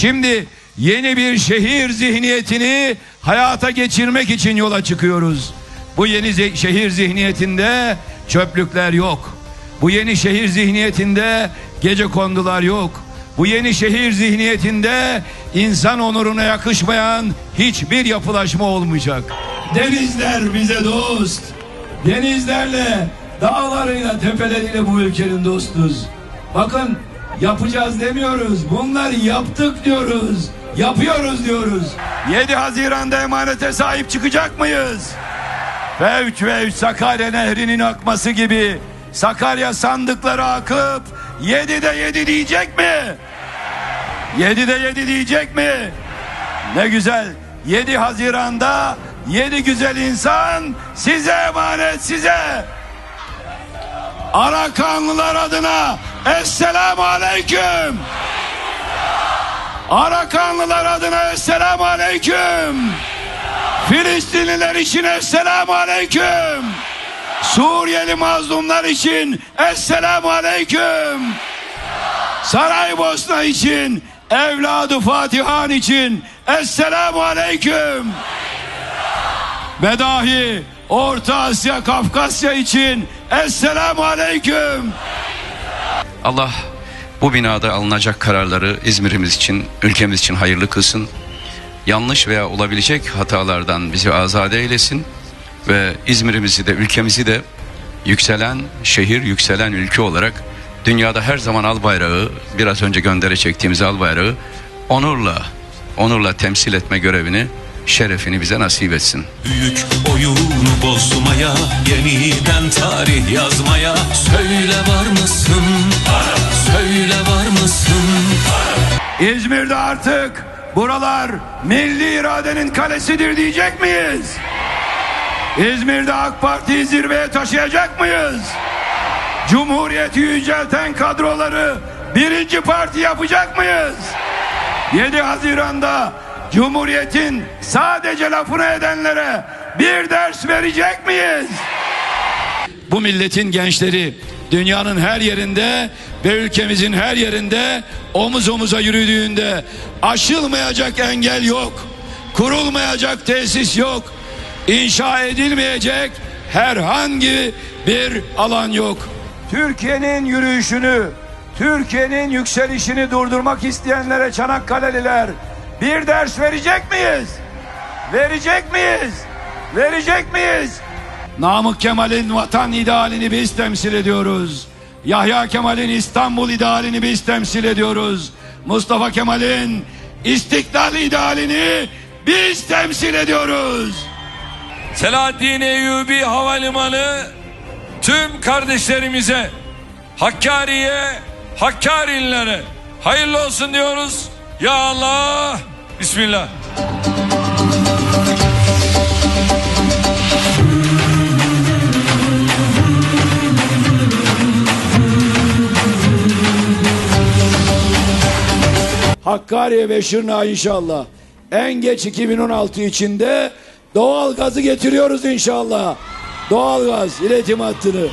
Şimdi yeni bir şehir zihniyetini hayata geçirmek için yola çıkıyoruz. Bu yeni şehir zihniyetinde çöplükler yok. Bu yeni şehir zihniyetinde gece kondular yok. Bu yeni şehir zihniyetinde insan onuruna yakışmayan hiçbir yapılaşma olmayacak. Denizler bize dost. Denizlerle, dağlarıyla, tepeleriyle bu ülkenin dostuz. Bakın yapacağız demiyoruz. Bunları yaptık diyoruz. Yapıyoruz diyoruz. 7 Haziran'da emanete sahip çıkacak mıyız? Fevç fevç Sakarya Nehri'nin akması gibi Sakarya sandıkları akıp yedi de yedi diyecek mi? Yedi de yedi diyecek mi? Ne güzel 7 Haziran'da yedi güzel insan size emanet size. Arakanlılar adına Esselamu Aleyküm. Arakanlılar adına Esselamu Aleyküm. Filistinliler için Esselamu Aleyküm. Suriyeli mazlumlar için Esselamu Aleyküm. Saraybosna için, evladı Fatihan için Esselamu Aleyküm. Ve dahi Orta Asya, Kafkasya için Esselamu Aleyküm. Allah bu binada alınacak kararları İzmir'imiz için, ülkemiz için hayırlı kılsın. Yanlış veya olabilecek hatalardan bizi azade eylesin ve İzmir'imizi de ülkemizi de yükselen şehir, yükselen ülke olarak dünyada her zaman al bayrağı, biraz önce göndere çektiğimiz al bayrağı onurla, onurla temsil etme görevini, şerefini bize nasip etsin. Büyük oyunu bozmaya Yeniden tarih yazmaya Söyle var mısın? Söyle var mısın? İzmir'de artık buralar milli iradenin kalesidir diyecek miyiz? İzmir'de AK Parti'yi zirveye taşıyacak mıyız? Cumhuriyeti yücelten kadroları birinci parti yapacak mıyız? 7 Haziran'da Cumhuriyet'in sadece lafını edenlere bir ders verecek miyiz? Bu milletin gençleri dünyanın her yerinde ve ülkemizin her yerinde omuz omuza yürüdüğünde aşılmayacak engel yok. Kurulmayacak tesis yok. inşa edilmeyecek herhangi bir alan yok. Türkiye'nin yürüyüşünü, Türkiye'nin yükselişini durdurmak isteyenlere Çanakkale'liler bir ders verecek miyiz? Verecek miyiz? Verecek miyiz? Namık Kemal'in vatan idealini biz temsil ediyoruz. Yahya Kemal'in İstanbul idealini biz temsil ediyoruz. Mustafa Kemal'in istiklal idealini biz temsil ediyoruz. Selahaddin Eyyubi Havalimanı tüm kardeşlerimize Hakkari'ye Hakkarililere hayırlı olsun diyoruz. Ya Allah Bismillah. Hakkari ve Şırnağa inşallah. En geç 2016 içinde doğal gazı getiriyoruz inşallah. Doğal gaz iletim hattını.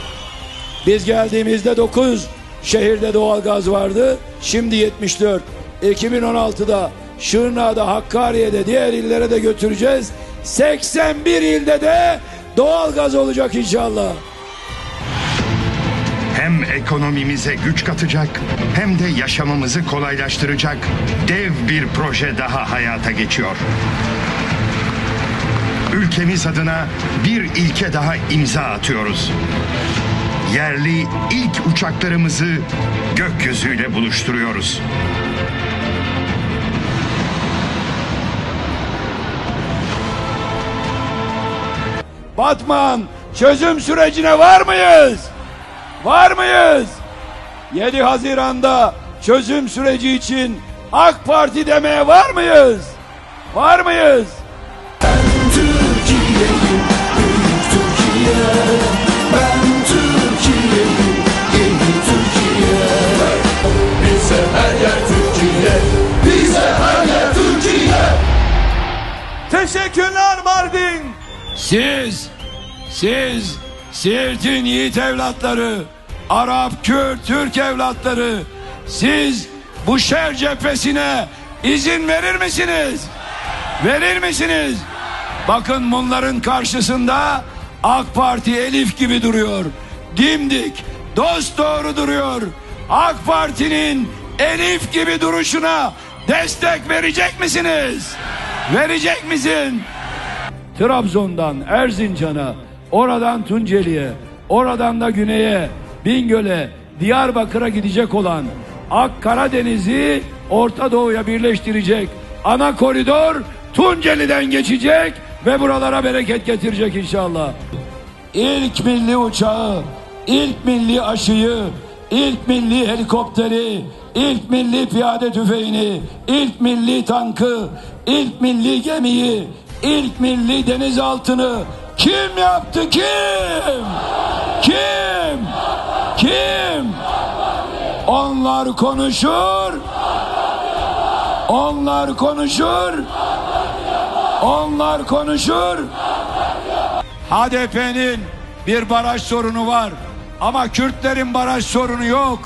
Biz geldiğimizde 9 şehirde doğal gaz vardı. Şimdi 74. 2016'da Şırnağ'da, Hakkari'de, diğer illere de götüreceğiz. 81 ilde de doğal gaz olacak inşallah. Hem ekonomimize güç katacak hem de yaşamımızı kolaylaştıracak dev bir proje daha hayata geçiyor. Ülkemiz adına bir ilke daha imza atıyoruz. Yerli ilk uçaklarımızı gökyüzüyle buluşturuyoruz. Batman çözüm sürecine var mıyız? Var mıyız? 7 Haziran'da çözüm süreci için AK Parti demeye var mıyız? Var mıyız? Büyük Türkiye. Ben Türkiye'yim, yeni Türkiye. Bize her Türkiye, bize her Türkiye. Teşekkürler Mardin. Siz, siz Siirt'in yiğit evlatları, Arap, Kürt, Türk evlatları, siz bu şer cephesine İzin verir misiniz? Verir misiniz? Bakın bunların karşısında AK Parti Elif gibi duruyor. Dimdik, dost doğru duruyor. AK Parti'nin Elif gibi duruşuna destek verecek misiniz? Verecek misin? Trabzon'dan Erzincan'a, oradan Tunceli'ye, oradan da güneye, Bingöl'e, Diyarbakır'a gidecek olan Ak Karadeniz'i Orta Doğu'ya birleştirecek ana koridor Tunceli'den geçecek ve buralara bereket getirecek inşallah. İlk milli uçağı, ilk milli aşıyı, ilk milli helikopteri, ilk milli piyade tüfeğini, ilk milli tankı, ilk milli gemiyi, ilk milli denizaltını kim yaptı kim? Kim? Kim? Onlar konuşur. Onlar konuşur. Onlar konuşur. HDP'nin bir baraj sorunu var. Ama Kürtlerin baraj sorunu yok.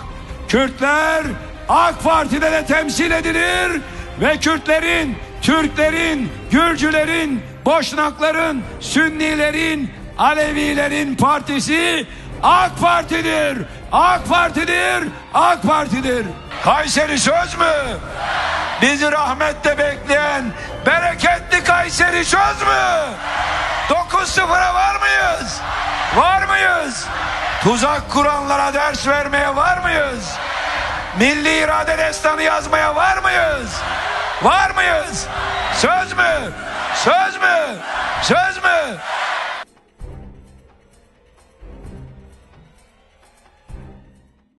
Kürtler AK Parti'de de temsil edilir ve Kürtlerin, Türklerin, Gürcülerin, Boşnakların, Sünnilerin, Alevilerin partisi AK Parti'dir. AK Parti'dir. AK Parti'dir. Kayseri söz mü? Bizi rahmette bekleyen bereketli Kayseri söz mü? 9-0'a var mıyız? Var mıyız? Tuzak kuranlara ders vermeye var mıyız? Milli irade destanı yazmaya var mıyız? Var mıyız? Söz mü? Söz mü? Söz mü?